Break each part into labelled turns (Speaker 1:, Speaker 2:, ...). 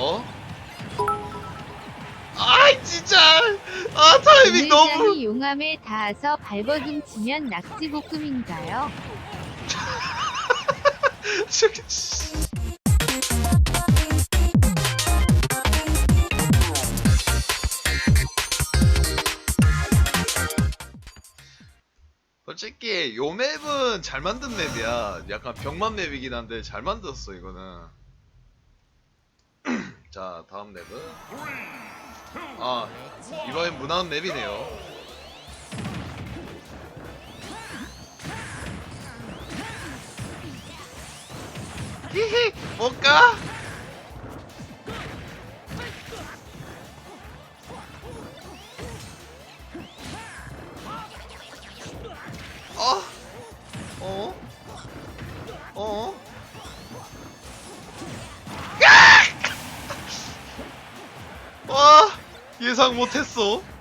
Speaker 1: 어? 아이 진짜 아 타이밍 너무
Speaker 2: 용암에 닿아서 발버둥 치면 낙지 볶음인가요?
Speaker 1: 저기, 씨. 솔직히 요 맵은 잘 만든 맵이야 약간 병만 맵이긴 한데 잘 만들었어 이거는 자 다음 맵은 아 이번엔 무난한 맵이네요 히히 뭘까? 못했어. 어.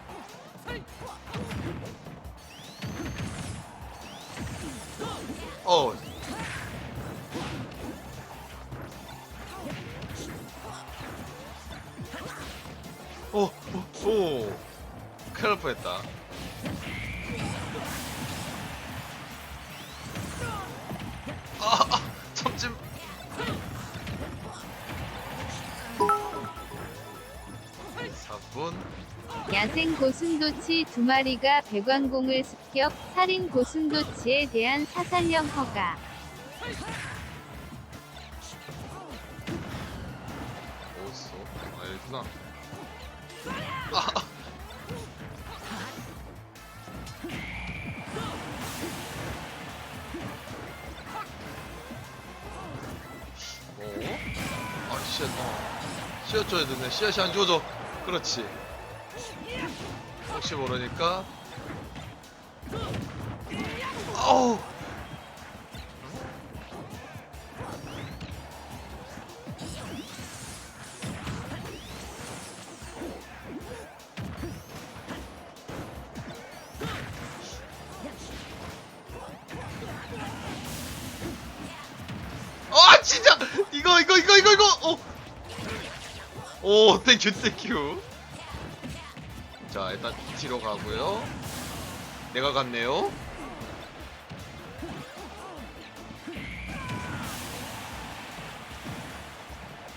Speaker 2: 야생 고슴도치 두 마리가 배관공을 습격, 살인 고슴도치에 대한 사살령 허가.
Speaker 1: 어딨어? 아, 여기구나. 아, 어? 아, 씨앗, 어. 씨앗 줘야 되네. 씨앗이 안 주워져. 그렇지. 혹시 모르니까. 아우! 아 진짜 이거 이거 이거 이거 이거 어. 오 땡큐 땡큐 자 일단 뒤로 가고요. 내가 갔네요.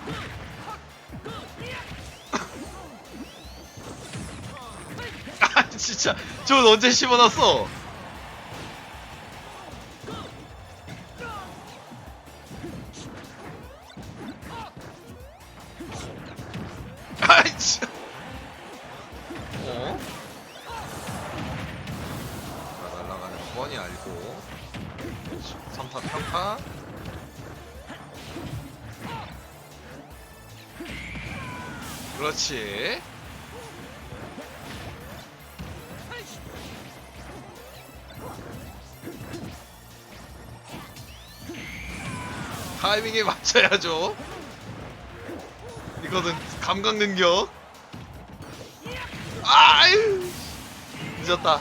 Speaker 1: 아 진짜. 저건 언제 씹어놨어 맞춰야죠. 이거는 감각 능력. 아유 늦었다.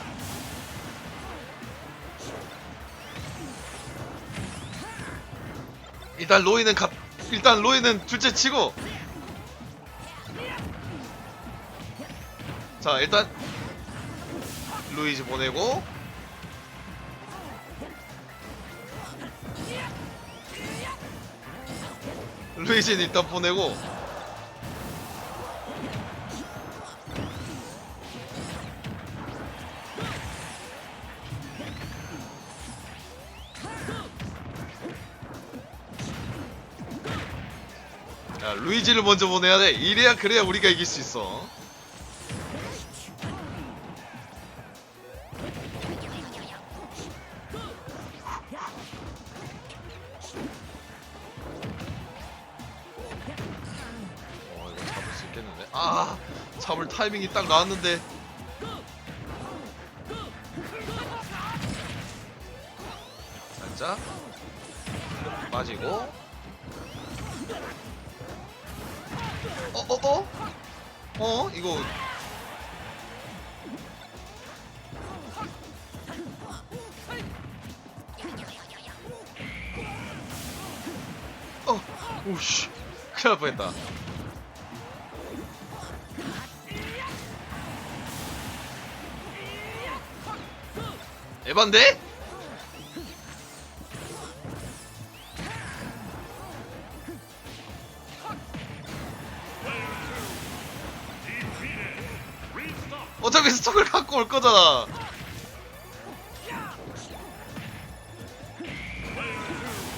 Speaker 1: 일단 로이는 가, 일단 로이는 둘째 치고. 자 일단 루이즈 보내고 루이즈는 일단 보내고 야, 루이지를 먼저 보내야 돼. 이래야 그래야 우리가 이길 수 있어. 어, 타이밍이 딱 나왔는데. 살짝 빠지고. 어, 어, 어? 어? 이거. 어, 오씨. 큰일 날 뻔했다. 에반데? 어차피 스톡을 갖고 올 거잖아.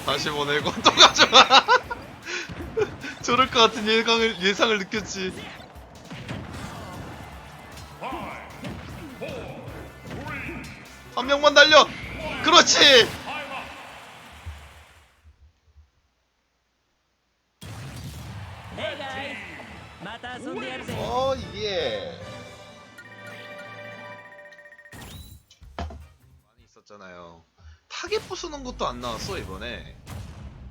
Speaker 1: 다시 보내고 또 가져가. 저럴 것 같은 예상을 예상을 느꼈지. 명만 날려 그렇지 어 예. 많이 있었잖아요. 타겟 부수는 것도 안 나왔어 이번에.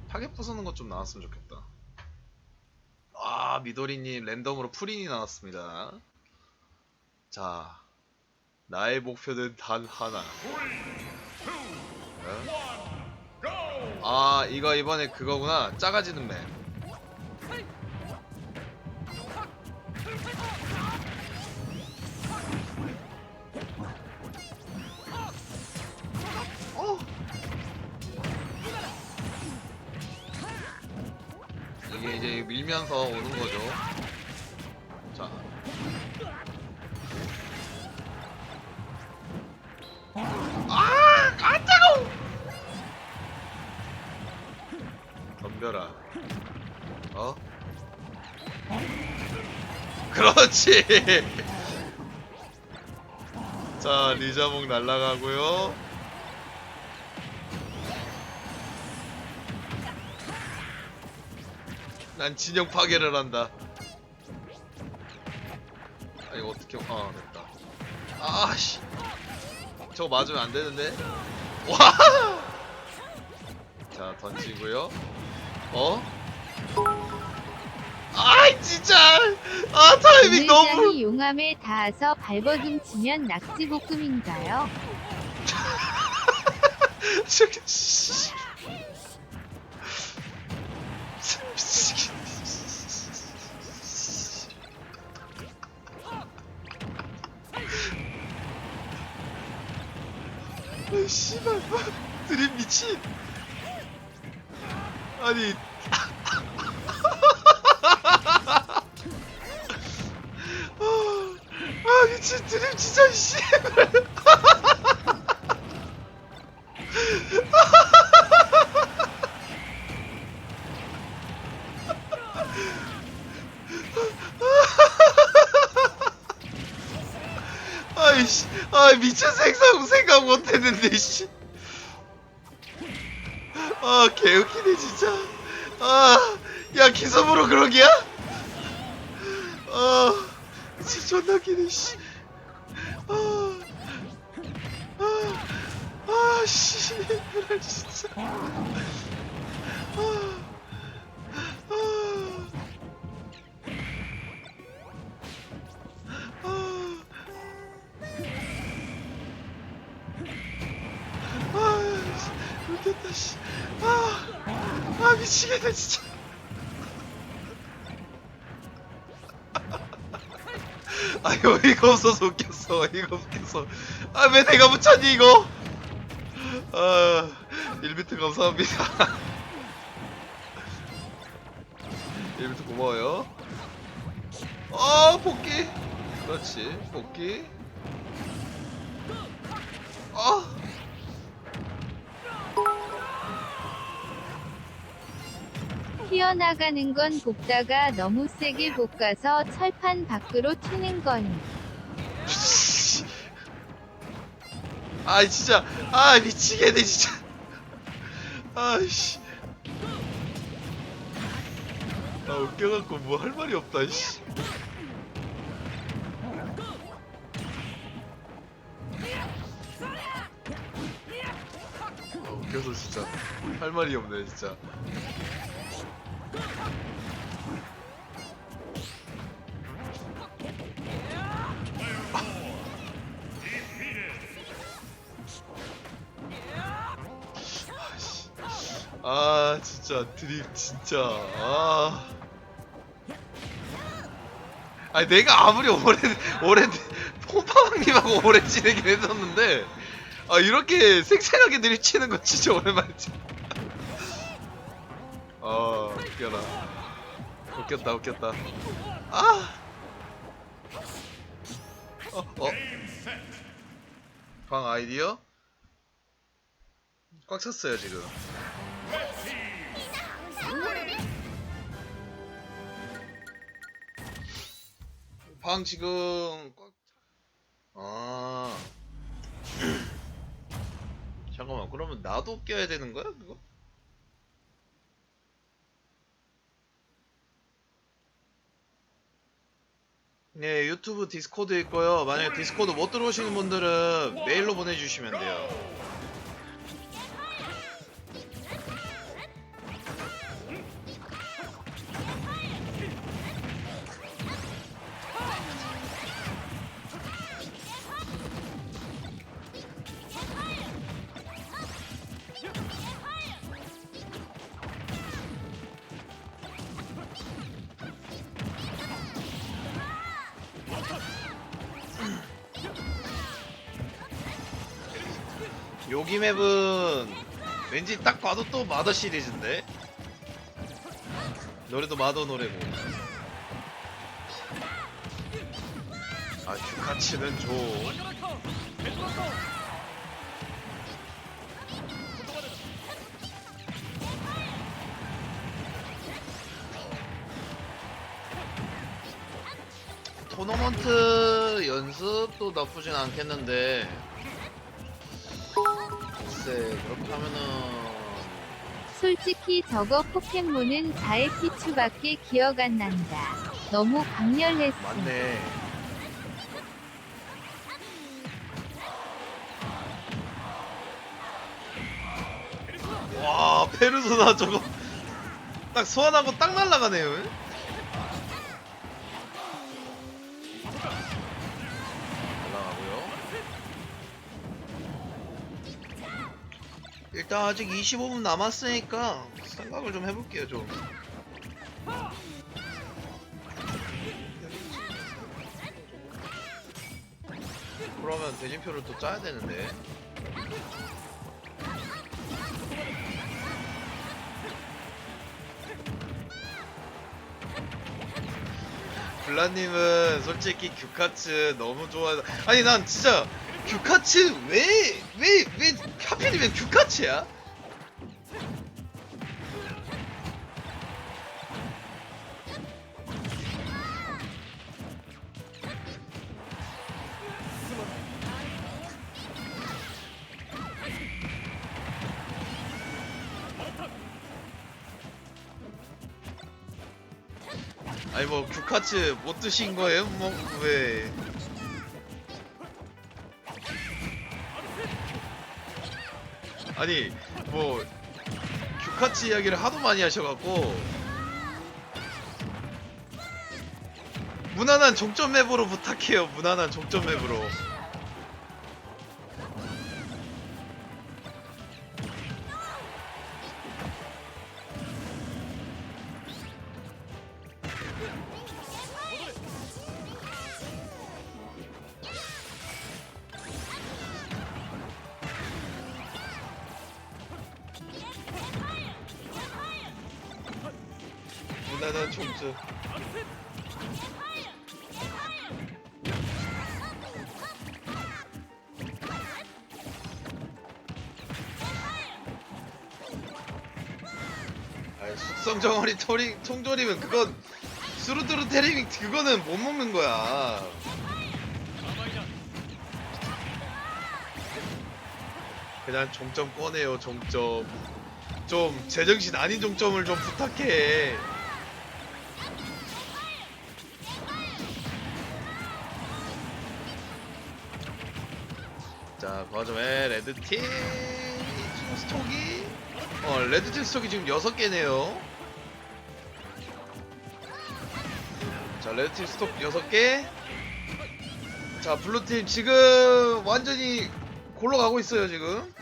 Speaker 1: 타겟 부수는 것 좀 나왔으면 좋겠다. 아 미도리님 랜덤으로 프린이 나왔습니다. 자 나의 목표는 단 하나. 어? 아 이거 이번에 그거구나 작아지는 맵. 어. 이게 이제 밀면서 오는 거죠. 그렇지. 자, 리자몽 날라가고요. 난 진영 파괴를 한다. 아 이거 어떻게 아 됐다. 아씨. 저거 맞으면 안 되는데. 와. 자 던지고요. 어? 아이 진짜. 아 타이밍 너무.
Speaker 2: 오늘장이 용암에 닿아서 발버둥 치면 낙지볶음인가요?
Speaker 1: 아, 씨발. 드림 미친. 아니. 미친 드림 진짜, 씨발. 아이씨, 아 미친 생각 생각 못했는데 씨. 미치겠네, 진짜. 아, 이거 어이가 없어서 웃겼어. 어이가 웃겼어. 아, 왜 내가 붙였니, 이거? 아, 1비트 감사합니다. 1비트 고마워요. 어, 복귀. 그렇지, 복귀.
Speaker 2: 튀어나가는 건 볶다가 너무 세게 볶아서 철판 밖으로 튀는 거니.
Speaker 1: 아 진짜. 아 미치겠네 진짜. 아이씨. 아 웃겨갖고 뭐 할 말이 없다 씨. 아, 웃겨서 진짜 할 말이 없네 진짜 아 진짜 드립 진짜 아 아니 내가 아무리 오래 오래 폼파왕님하고 오래 지내긴 했었는데 아아 이렇게 생생하게 들이치는 거 진짜 오랜만이지. 아 웃겨라. 웃겼다 웃겼다. 아. 어 어. 방 아이디어? 꽉 찼어요 지금. 방 지금 꽉. 아. 잠깐만 그러면 나도 껴야 되는 거야 그거? 네 유튜브 디스코드 있고요 만약에 디스코드 못 들어오시는 분들은 메일로 보내주시면 돼요 여기 맵은 왠지 딱 봐도 또 마더 시리즈인데? 노래도 마더 노래고. 아 슈카치는 좀 토너먼트 연습도 나쁘진 않겠는데 글쎄 그렇게 하면은
Speaker 2: 솔직히 저거 포켓몬은 4의 피추밖에 기억 안 난다. 너무 강렬했어.
Speaker 1: 맞네 와 페르소나 저거 딱 소환하고 딱 날라가네요 일단 아직 25분 남았으니까 생각을 좀 해볼게요 좀. 그러면 대진표를 또 짜야 되는데. 블라님은 솔직히 규카츠 너무 좋아해. 아니 난 진짜 규카츠 왜왜 왜 하필이면 규카츠야? 아니 뭐 규카츠 못 드신 거예요? 뭐 왜? 아니 뭐 규카츠 이야기를 하도 많이 하셔갖고 무난한 종점 맵으로 부탁해요. 무난한 종점 맵으로. 아이 숙성 정어리 토리 통조림은 그건 수루두루 테리밍 그거는 못 먹는 거야. 그냥 종점 꺼내요 종점. 좀 제정신 아닌 종점을 좀 부탁해. 자, 과점에 레드팀 지금 스톡이 어, 레드팀 스톡이 지금 6개네요. 자, 레드팀 스톡 6개. 자, 블루팀 지금 완전히 골로 가고 있어요, 지금.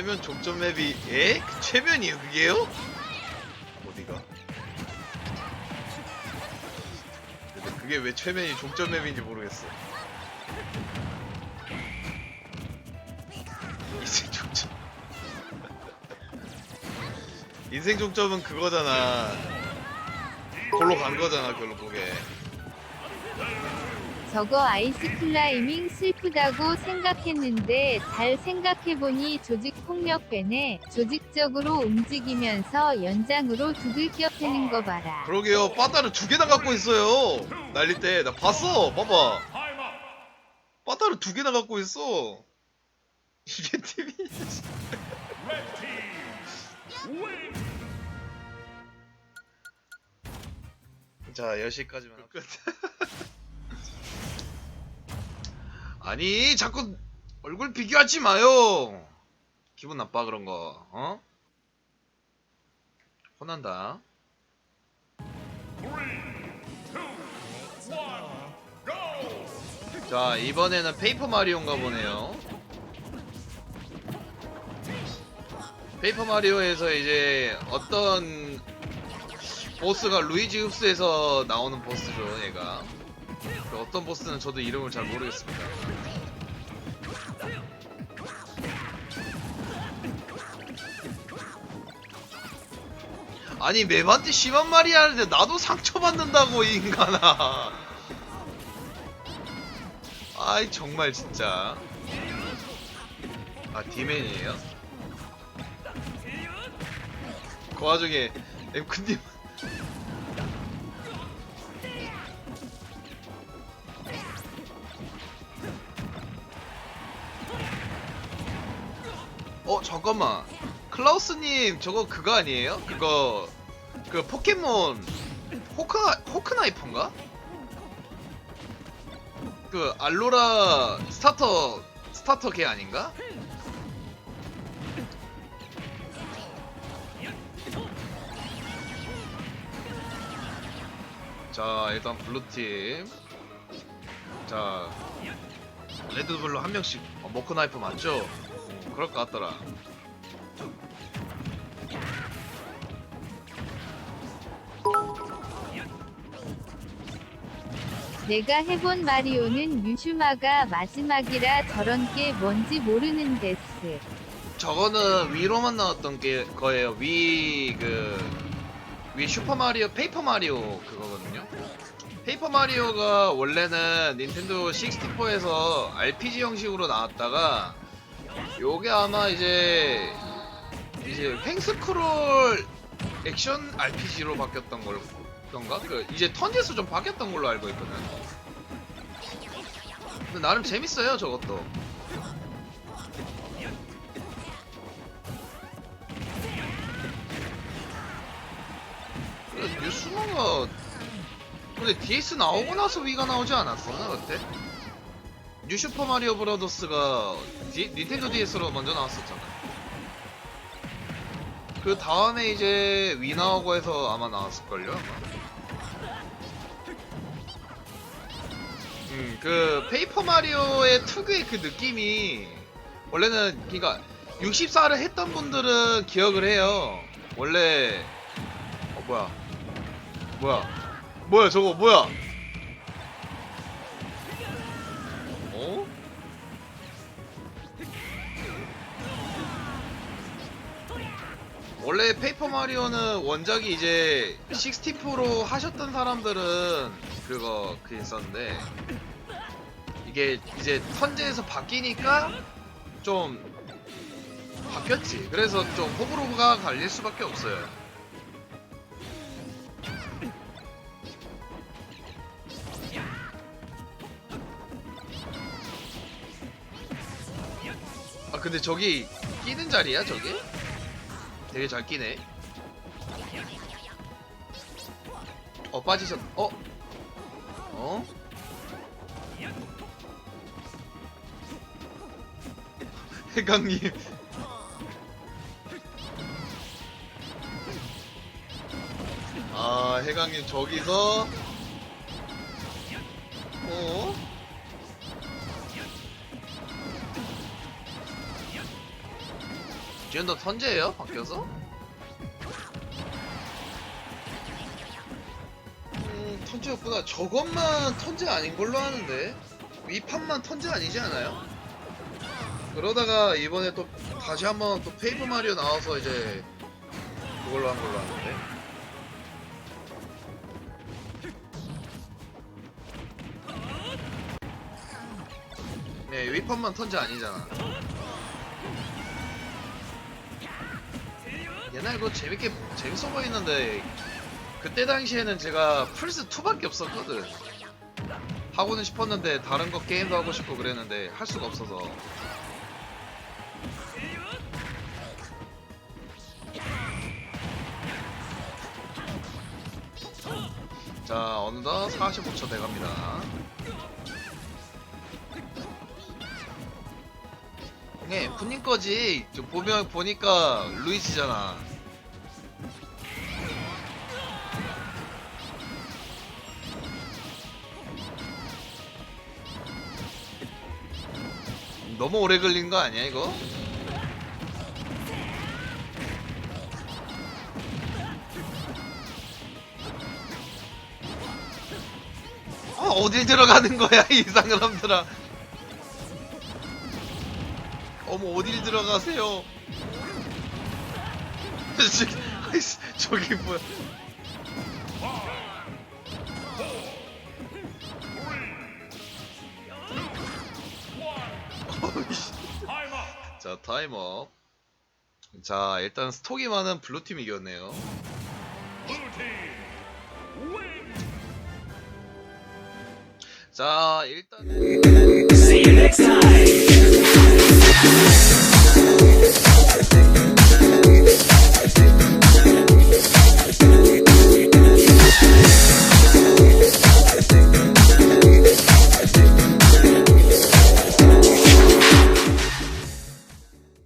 Speaker 1: 최면 종점 맵이 에? 그 최면이에요 그게요? 어디가? 근데 그게 왜 최면이 종점 맵인지 모르겠어. 인생 종점. 인생 종점은 그거잖아. 골로 간 거잖아 결국에.
Speaker 2: 저거 아이스 클라이밍 슬프다고 생각했는데 잘 생각해보니 조직 폭력 배네 조직적으로 움직이면서 연장으로 두들겨 패는 거 봐라.
Speaker 1: 그러게요. 빠따를 두 개나 갖고 있어요. 날릴 때 나 봤어. 봐봐. 빠따를 두 개나 갖고 있어. 이게 팀이. 자, 10시까지만 끝. 아니, 자꾸 얼굴 비교하지 마요. 기분 나빠 그런 거. 어? 혼난다. 자 이번에는 페이퍼 마리오인가 보네요 페이퍼 마리오에서 이제 어떤 보스가 루이지 흡스에서 나오는 보스죠 얘가 그 어떤 보스는 저도 이름을 잘 모르겠습니다. 아니 맵한테 심한 말이 하는데 나도 상처받는다고 이 인간아. 아이 정말 진짜. 아 디맨이에요? 그 와중에 엠크님 어 잠깐만 클라우스님 저거 그거 아니에요? 그거 그 포켓몬 호크 호크나이프인가? 그 알로라 스타터 스타터 걔 아닌가? 자 일단 블루팀 자 레드블루 한 명씩 어, 모크 나이프 맞죠? 어, 그럴 것 같더라
Speaker 2: 내가 해본 마리오는 유슈마가 마지막이라 저런 게 뭔지 모르는 데스.
Speaker 1: 저거는 위로만 나왔던 게 거예요. 위 그 위 슈퍼 마리오 페이퍼 마리오 그거거든요. 페이퍼 마리오가 원래는 닌텐도 64에서 RPG 형식으로 나왔다가 요게 아마 이제 이제 횡스크롤 액션 RPG로 바뀌었던 걸 건가? 그 이제 턴제수 좀 바뀌었던 걸로 알고 있거든. 근데 나름 재밌어요 저것도. 그래, 뉴스마가 근데 DS 나오고 나서 위가 나오지 않았었나 그때? 뉴 슈퍼 마리오 브라더스가 디- 닌텐도 DS로 먼저 나왔었잖아. 그 다음에 이제 위 나오고 해서 아마 나왔을걸요. 음, 그 페이퍼 마리오의 특유의 그 느낌이 원래는 그니까 64를 했던 분들은 기억을 해요. 원래 어 뭐야? 뭐야? 뭐야 저거 뭐야? 원래 페이퍼 마리오는 원작이 이제 64로 하셨던 사람들은 그거 그 있었는데 이게 이제 턴제에서 바뀌니까 좀 바뀌었지. 그래서 좀 호불호가 갈릴 수밖에 없어요. 아 근데 저기 끼는 자리야 저기? 되게 잘 끼네. 어 빠지셨. 어? 어? 해강님. 아 해강님 저기서. 지금 너 턴제예요? 바뀌어서? 음, 턴제였구나. 저것만 턴제 아닌 걸로 아는데 위판만 턴제 아니지 않아요? 그러다가 이번에 또 다시 한번 또 페이브 마리오 나와서 이제 그걸로 한 걸로 아는데. 네, 위판만 턴제 아니잖아. 옛날 그거 재밌게 재밌어 보이는데 그때 당시에는 제가 플스 2밖에 없었거든. 하고는 싶었는데 다른 거 게임도 하고 싶고 그랬는데 할 수가 없어서. 자 어느덧 45초 돼갑니다. 네, 푸님 거지. 저 보면 보니까 루이지잖아. 너무 오래 걸린 거 아니야 이거? 아 어딜 들어가는 거야 이 사람들아? 어머 어딜 들어가세요? 저기, 뭐야? 자 타임업. 자 일단 스톡이 많은 블루팀 이겼네요. 자 일단은